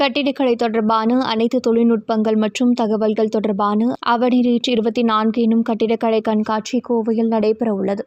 கட்டிடக்கலை தொடர்பான அனைத்து தொழில்நுட்பங்கள் மற்றும் தகவல்கள் தொடர்பான அவனி இருபத்தி நான்கு எனும் கட்டிடக்கலை கண்காட்சி கோவையில் நடைபெறவுள்ளது.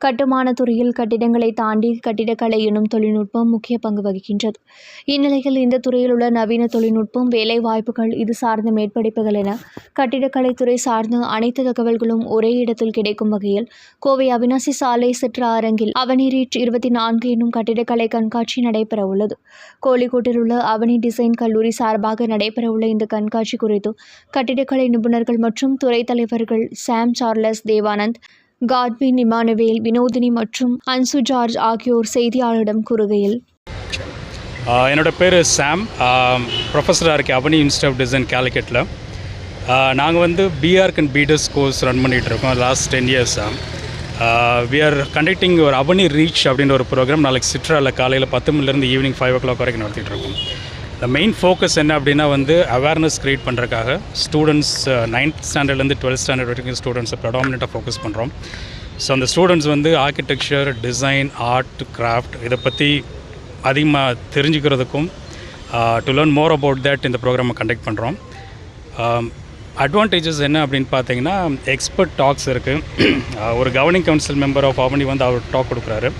கட்டுமான துறையில் கட்டிடங்களை தாண்டி கட்டிடக்கலை எனும் தொழில்நுட்பம் முக்கிய பங்கு வகிக்கின்றது. இந்நிலையில் இந்த துறையில் உள்ள நவீன தொழில்நுட்பம் வேலை வாய்ப்புகள் இது சார்ந்த மேற்படிப்புகள் என கட்டிடக்கலைத்துறை சார்ந்த அனைத்து தகவல்களும் ஒரே இடத்தில் கிடைக்கும் வகையில் கோவை அவினாசி சாலை சிற்ற அரங்கில் அவனிரீட் இருபத்தி நான்கு என்னும் கட்டிடக்கலை கண்காட்சி நடைபெறவுள்ளது கோழிக்கோட்டில் உள்ள அவனி டிசைன் கல்லூரி சார்பாக நடைபெறவுள்ள இந்த கண்காட்சி குறித்து கட்டிடக்கலை நிபுணர்கள் மற்றும் துறை தலைவர்கள் Sam Charles Devanand Godwin Emmanuel Vinothini மற்றும் அன்சு ஜார்ஜ் ஆகியோர் செய்தியாளரிடம் கூறுகையில் என்னோட பேர் சாம். ப்ரொஃபஸராக இருக்கேன். அவனி இன்ஸ்டியூட் ஆஃப் டிசைன் கேலிக்கெட்டில் நாங்கள் வந்து B Arch and B Des course run பண்ணிகிட்டு இருக்கோம். லாஸ்ட் டென் இயர்ஸாக வி ஆர் கண்டக்டிங் ஒரு அவனி ரீச் அப்படின்ற ஒரு ப்ரோக்ராம் நாளைக்கு சிட்ராவில் காலையில் பத்து மணிலேருந்து ஈவினிங் ஃபைவ் ஓ கிளாக் வரைக்கும் நடத்திட்டு இருக்கோம். த மெயின் ஃபோக்கஸ் என்ன அப்படின்னா வந்து அவேர்னஸ் க்ரியேட் பண்ணுறதுக்காக ஸ்டூடெண்ட்ஸ் நைன்த் ஸ்டாண்டர்ட்லேருந்து டுவெல்த் ஸ்டாண்டர்ட் வரைக்கும் ஸ்டூடெண்ட்ஸை ப்ரடாமினெண்ட்டாக ஃபோக்கஸ் பண்ணுறோம் ஸோ அந்த ஸ்டூடெண்ட்ஸ் வந்து ஆர்கிடெக்சர் டிசைன் ஆர்ட் கிராஃப்ட் இதை பற்றி அதிகமாக தெரிஞ்சுக்கிறதுக்கும் to learn more about that இந்த ப்ரோக்ராமை கண்டக்ட் பண்ணுறோம் அட்வான்டேஜஸ் என்ன அப்படின்னு பார்த்தீங்கன்னா எக்ஸ்பர்ட் டாக்ஸ் இருக்குது uh, ஒரு governing council member of Avani வந்து அவர் டாக் கொடுக்குறாரு.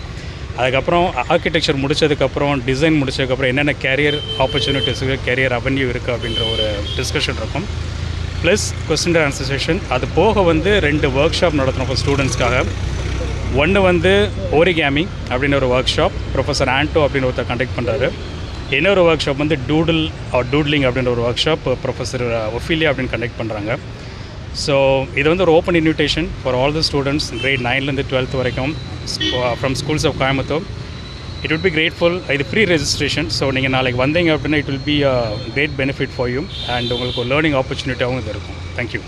அதுக்கப்புறம் ஆர்கிடெக்சர் முடிச்சதுக்கப்புறம் டிசைன் முடிச்சதுக்கப்புறம் என்னென்ன கேரியர் ஆப்பர்ச்சுனிட்டிஸ் இருக்குது கேரியர் அவென்யூ இருக்குது அப்படின்ற ஒரு டிஸ்கஷன் இருக்கும். ப்ளஸ் கொஸ்டின் ஆன்சர் செஷன் அது போக வந்து ரெண்டு ஒர்க் ஷாப் நடத்தினோம் ஸ்டூடெண்ட்ஸ்க்காக ஒன்று வந்து ஓரிகேமி அப்படின்னு ஒரு ஒர்க் ஷாப் ப்ரொஃபஸர் ஆண்டோ அப்படின்னு ஒருத்தர் கண்டக்ட் பண்ணுறாரு இன்னொரு ஒர்க் ஷாப் வந்து டூடில் டூட்லிங் அப்படின்ற ஒரு ஒர்க் ஷாப் ப்ரொஃபஸர் ஒஃபீலியா அப்படின்னு கண்டக்ட் பண்ணுறாங்க ஸோ இது வந்து ஒரு open invitation for all the students grade நைன்லேருந்து twelfth வரைக்கும் from schools of Coimbatore it will be grateful இது ஃப்ரீ ரெஜிஸ்ட்ரேஷன் ஸோ நீங்கள் நாளைக்கு வந்தீங்க அப்படின்னா it will be a great benefit for you and உங்களுக்கு ஒரு லேர்னிங் ஆப்பர்ச்சுனிட்டியாகவும் இது இருக்கும். தேங்க்யூ